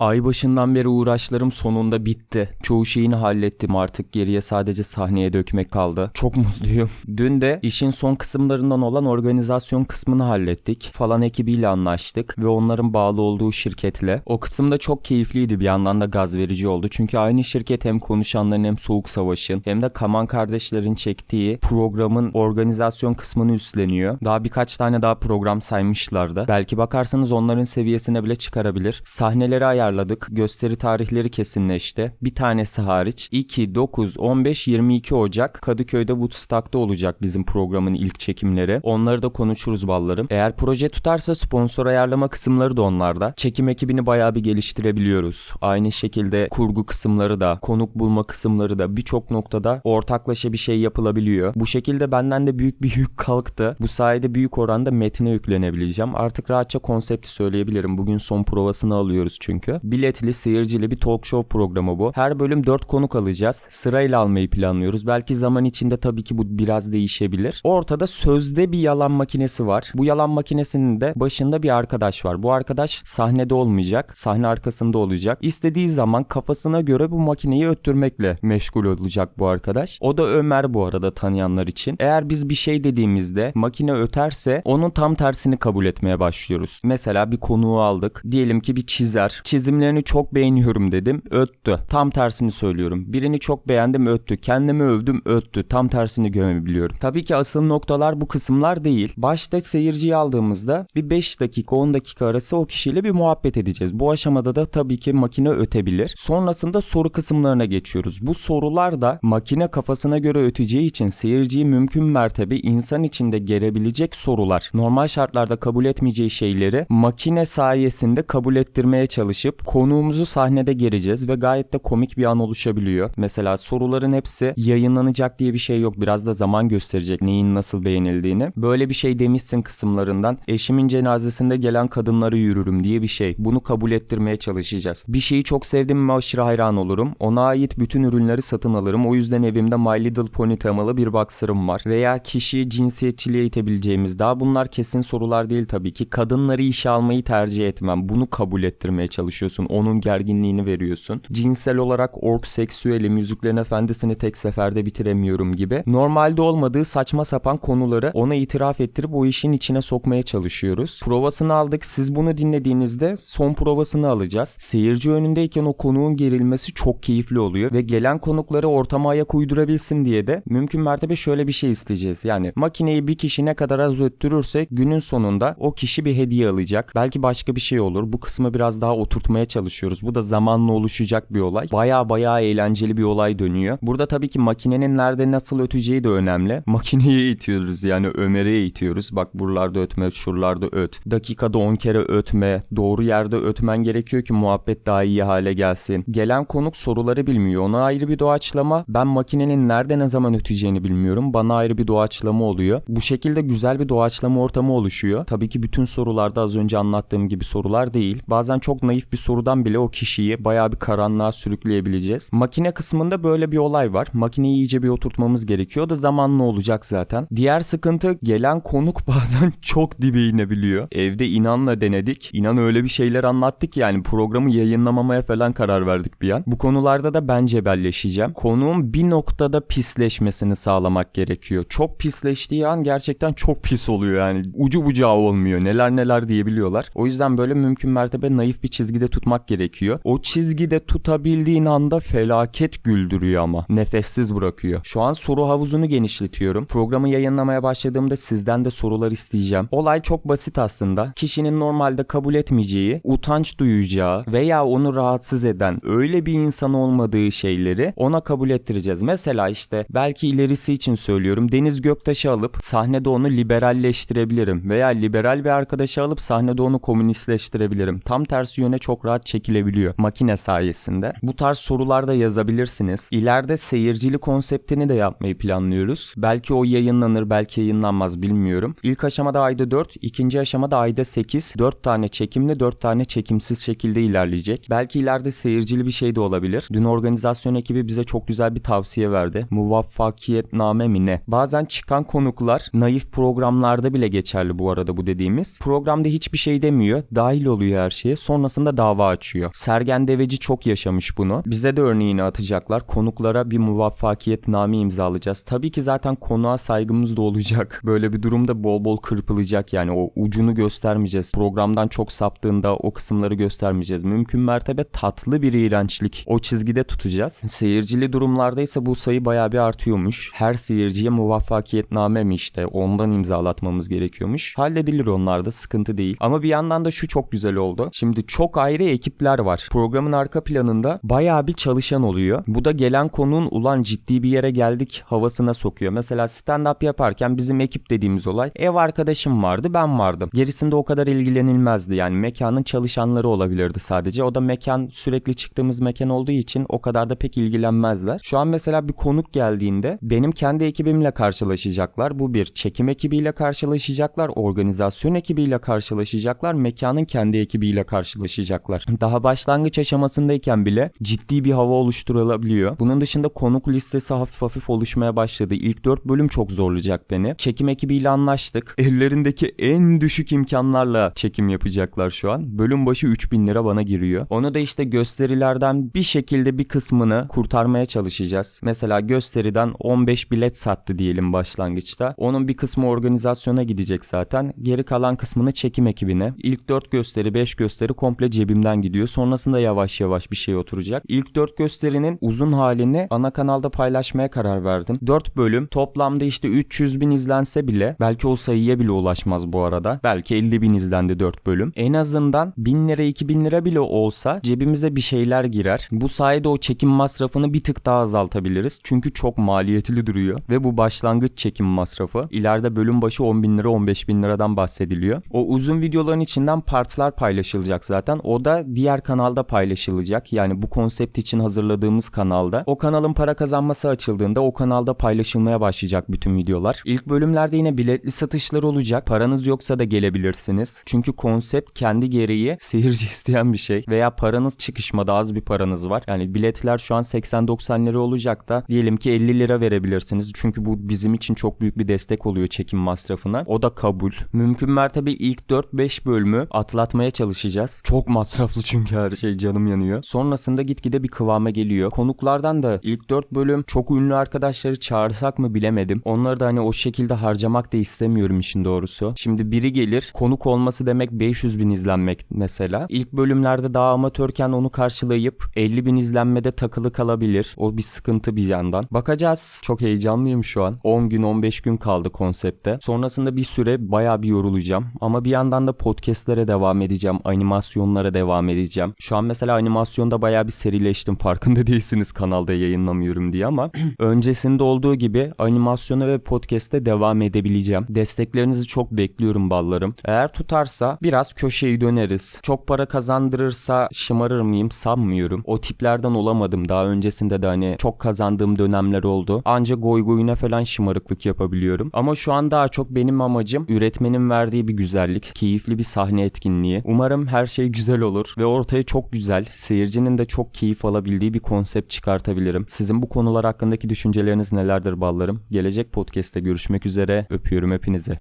Ay başından beri uğraşlarım sonunda bitti. Çoğu şeyini hallettim artık geriye sadece sahneye dökmek kaldı. Çok mutluyum. Dün de işin son kısımlarından olan organizasyon kısmını hallettik. Falan ekibiyle anlaştık ve onların bağlı olduğu şirketle. O kısım da çok keyifliydi bir yandan da gaz verici oldu. Çünkü aynı şirket hem konuşanların hem Soğuk Savaş'ın hem de Kaman kardeşlerin çektiği programın organizasyon kısmını üstleniyor. Daha birkaç tane daha program saymışlardı. Belki bakarsanız onların seviyesine bile çıkarabilir. Sahneleri ayarladık. Gösteri tarihleri kesinleşti. Bir tanesi hariç 2, 9, 15, 22 Ocak Kadıköy'de Woodstock'ta olacak bizim programın ilk çekimleri. Onları da konuşuruz ballarım. Eğer proje tutarsa sponsor ayarlama kısımları da onlarda. Çekim ekibini bayağı bir geliştirebiliyoruz. Aynı şekilde kurgu kısımları da, konuk bulma kısımları da birçok noktada ortaklaşa bir şey yapılabiliyor. Bu şekilde benden de büyük bir yük kalktı. Bu sayede büyük oranda metine yüklenebileceğim. Artık rahatça konsepti söyleyebilirim. Bugün son provasını alıyoruz çünkü. Biletli, seyircili bir talk show programı bu. Her bölüm 4 konuk alacağız. Sırayla almayı planlıyoruz. Belki zaman içinde tabii ki bu biraz değişebilir. Ortada sözde bir yalan makinesi var. Bu yalan makinesinin de başında bir arkadaş var. Bu arkadaş sahnede olmayacak. Sahne arkasında olacak. İstediği zaman kafasına göre bu makineyi öttürmekle meşgul olacak bu arkadaş. O da Ömer bu arada tanıyanlar için. Eğer biz bir şey dediğimizde makine öterse onun tam tersini kabul etmeye başlıyoruz. Mesela bir konuğu aldık. Diyelim ki bir çizer. Çizimlerini çok beğeniyorum dedim. Öttü. Tam tersini söylüyorum. Birini çok beğendim öttü. Kendimi övdüm öttü. Tam tersini gömebiliyorum. Tabii ki asıl noktalar bu kısımlar değil. Başta seyirciyi aldığımızda bir 5 dakika 10 dakika arası o kişiyle bir muhabbet edeceğiz. Bu aşamada da tabii ki makine ötebilir. Sonrasında soru kısımlarına geçiyoruz. Bu sorular da makine kafasına göre öteceği için seyirciyi mümkün mertebe insan içinde gerebilecek sorular. Normal şartlarda kabul etmeyeceği şeyleri makine sayesinde kabul ettirmeye çalışıp konuğumuzu sahnede gereceğiz ve gayet de komik bir an oluşabiliyor. Mesela soruların hepsi yayınlanacak diye bir şey yok. Biraz da zaman gösterecek neyin nasıl beğenildiğini. Böyle bir şey demişsin kısımlarından. Eşimin cenazesinde gelen kadınları yürürüm diye bir şey. Bunu kabul ettirmeye çalışacağız. Bir şeyi çok sevdim mi aşırı hayran olurum. Ona ait bütün ürünleri satın alırım. O yüzden evimde My Little Pony temalı bir boxer'ım var. Veya kişiyi cinsiyetçiliğe itebileceğimiz daha bunlar kesin sorular değil tabii ki. Kadınları işe almayı tercih etmem. Bunu kabul ettirmeye çalışıyorsun. Onun gerginliğini veriyorsun. Cinsel olarak ork seksüelim, Yüzüklerin Efendisi'ni tek seferde bitiremiyorum gibi. Normalde olmadığı saçma sapan konuları ona itiraf ettirip o işin içine sokmaya çalışıyoruz. Provasını aldık. Siz bunu dinlediğinizde son provasını alacağız. Seyirci önündeyken o konuğun gerilmesi çok keyifli oluyor ve gelen konukları ortama ayak uydurabilsin diye de mümkün mertebe şöyle bir şey isteyeceğiz. Yani makineyi bir kişi ne kadar az öttürürse günün sonunda o kişi bir hediye alacak. Belki başka bir şey olur. Bu kısmı biraz daha oturtmaya çalışıyoruz. Bu da zamanla oluşacak bir olay. Baya baya eğlenceli bir olay dönüyor. Burada tabii ki makinenin nerede nasıl öteceği de önemli. Makineyi itiyoruz yani Ömer'e itiyoruz. Bak buralarda ötme, şuralarda öt. Dakikada 10 kere ötme. Doğru yerde ötmen gerekiyor ki muhabbet daha iyi hale gelsin. Gelen konuk soruları bilmiyor. Ona ayrı bir doğaçlama. Ben makinenin nerede ne zaman öteceğini bilmiyorum. Bana ayrı bir doğaçlama oluyor. Bu şekilde güzel bir doğaçlama ortamı oluşuyor. Tabii ki bütün sorularda az önce anlattığım gibi sorular değil. Bazen çok naif bir sorudan bile o kişiyi bayağı bir karanlığa sürükleyebileceğiz. Makine kısmında böyle bir olay var. Makineyi iyice bir oturtmamız gerekiyor da zamanla olacak zaten. Diğer sıkıntı gelen konuk bazen çok dibe inebiliyor. Evde inanla denedik. İnan öyle bir şeyler anlattık yani programı yayınlamamaya falan karar verdik bir an. Bu konularda da ben cebelleşeceğim. Konuğun bir noktada pisleşmesini sağlamak gerekiyor. Çok pisleştiği an gerçekten çok pis oluyor yani. Ucu bucağı olmuyor. Neler neler diyebiliyorlar. O yüzden böyle mümkün mertebe naif bir çizgide tutmak gerekiyor. O çizgide tutabildiğin anda felaket güldürüyor ama. Nefessiz bırakıyor. Şu an soru havuzunu genişletiyorum. Programı yayınlamaya başladığımda sizden de sorular isteyeceğim. Olay çok basit aslında. Kişinin normalde kabul etmeyeceği, utanç duyacağı veya onu rahatsız eden öyle bir insan olmadığı şeyleri ona kabul ettireceğiz. Mesela işte belki ilerisi için söylüyorum. Deniz Göktaş'ı alıp sahnede onu liberalleştirebilirim. Veya liberal bir arkadaşı alıp sahnede onu komünistleştirebilirim. Tam tersi yöne çok rahat çekilebiliyor makine sayesinde. Bu tarz sorular da yazabilirsiniz. İleride seyircili konseptini de yapmayı planlıyoruz. Belki o yayınlanır, belki yayınlanmaz bilmiyorum. İlk aşamada ayda 4, ikinci aşamada ayda 8. 4 tane çekimli, 4 tane çekimsiz şekilde ilerleyecek. Belki ileride seyircili bir şey de olabilir. Dün organizasyon ekibi bize çok güzel bir tavsiye verdi. Muvaffakiyetname mi ne? Bazen çıkan konuklar naif programlarda bile geçerli bu arada bu dediğimiz. Programda hiçbir şey demiyor. Dahil oluyor her şeye. Sonrasında dava açıyor. Sergen Deveci çok yaşamış bunu. Bize de örneğini atacaklar. Konuklara bir muvaffakiyetname imzalayacağız. Tabii ki zaten konuğa saygımız da olacak. Böyle bir durumda bol bol kırpılacak yani o ucunu göstermeyeceğiz. Programdan çok saptığında o kısımları göstermeyeceğiz. Mümkün mertebe tatlı bir iğrençlik o çizgide tutacağız. Seyircili durumlarda ise bu sayı bayağı bir artıyormuş. Her seyirciye muvaffakiyetname mi işte ondan imzalatmamız gerekiyormuş. Halledilir onlar da sıkıntı değil. Ama bir yandan da şu çok güzel oldu. Şimdi çok ayrı ekipler var. Programın arka planında bayağı bir çalışan oluyor. Bu da gelen konuğun ulan ciddi bir yere geldik havasına sokuyor. Mesela stand-up yaparken bizim ekip dediğimiz olay ev arkadaşım vardı ben vardım. Gerisinde o kadar ilgilenilmezdi yani mekanın çalışanları olabilirdi sadece. O da mekan sürekli çıktığımız mekan olduğu için o kadar da pek ilgilenmezler. Şu an mesela bir konuk geldiğinde benim kendi ekibimle karşılaşacaklar. Bu bir çekim ekibiyle karşılaşacaklar, organizasyon ekibiyle karşılaşacaklar, mekanın kendi ekibiyle karşılaşacaklar. Daha başlangıç aşamasındayken bile ciddi bir hava oluşturulabiliyor. Bunun dışında konuk listesi hafif hafif oluşmaya başladı. İlk 4 bölüm çok zorlayacak beni. Çekim ekibiyle anlaştık. Ellerindeki en düşük imkanlarla çekim yapacaklar şu an. Bölüm başı 3000 lira bana giriyor. Onu da işte gösterilerden bir şekilde bir kısmını kurtarmaya çalışacağız. Mesela gösteriden 15 bilet sattı diyelim başlangıçta. Onun bir kısmı organizasyona gidecek zaten. Geri kalan kısmını çekim ekibine. İlk 4 gösteri 5 gösteri komple cebimden gidiyor. Sonrasında yavaş yavaş bir şey oturacak. İlk 4 gösterinin uzun halini ana kanalda paylaşmaya karar verdim. 4 bölüm toplamda işte 300 bin izlense bile belki o sayıya bile ulaşmaz bu arada. Belki 50 bin izlendi 4 bölüm. En azından 1000 lira 2000 lira bile olsa cebimize bir şeyler girer. Bu sayede o çekim masrafını bir tık daha azaltabiliriz. Çünkü çok maliyetli duruyor. Ve bu başlangıç çekim masrafı. İleride bölüm başı 10 bin lira 15 bin liradan bahsediliyor. O uzun videoların içinden partlar paylaşılacak zaten. O da diğer kanalda paylaşılacak. Yani bu konsept için hazırladığımız kanalda. O kanalın para kazanması açıldığında o kanalda paylaşılmaya başlayacak bütün videolar. İlk bölümlerde yine biletli satışlar olacak. Paranız yoksa da gelebilirsiniz. Çünkü konsept kendi gereği seyirci isteyen bir şey. Veya paranız çıkışmadı az bir paranız var. Yani biletler şu an 80-90 lira olacak da diyelim ki 50 lira verebilirsiniz. Çünkü bu bizim için çok büyük bir destek oluyor çekim masrafına. O da kabul. Mümkün mertebe ilk 4-5 bölümü atlatmaya çalışacağız. Çok masraflı çünkü her şey canım yanıyor. Sonrasında gitgide bir kıvama geliyor. Konuklardan da ilk 4 bölüm çok ünlü arkadaşları çağırsak mı bilemedim. Onları da hani o şekilde harcamak da istemiyorum işin doğrusu. Şimdi biri gelir konuk olması demek 500 bin izlenmek mesela. İlk bölümlerde daha amatörken onu karşılayıp 50 bin izlenmede takılı kalabilir. O bir sıkıntı bir yandan. Bakacağız. Çok heyecanlıyım şu an. 10 gün 15 gün kaldı konsepte. Sonrasında bir süre baya bir yorulacağım. Ama bir yandan da podcastlere devam edeceğim. Animasyonlara devam edeceğim. Şu an mesela animasyonda baya bir serileştim. Farkında değilsiniz kanalda yayınlamıyorum diye ama öncesinde olduğu gibi animasyona ve podcast'te devam edebileceğim. Desteklerinizi çok bekliyorum ballarım. Eğer tutarsa biraz köşeyi döneriz. Çok para kazandırırsa şımarır mıyım sanmıyorum. O tiplerden olamadım. Daha öncesinde de hani çok kazandığım dönemler oldu. Anca goy goyuna falan şımarıklık yapabiliyorum. Ama şu an daha çok benim amacım üretmenin verdiği bir güzellik. Keyifli bir sahne etkinliği. Umarım her şey güzel olur ve ortaya çok güzel, seyircinin de çok keyif alabildiği bir konsept çıkartabilirim. Sizin bu konular hakkındaki düşünceleriniz nelerdir ballarım? Gelecek podcast'te görüşmek üzere. Öpüyorum hepinizi.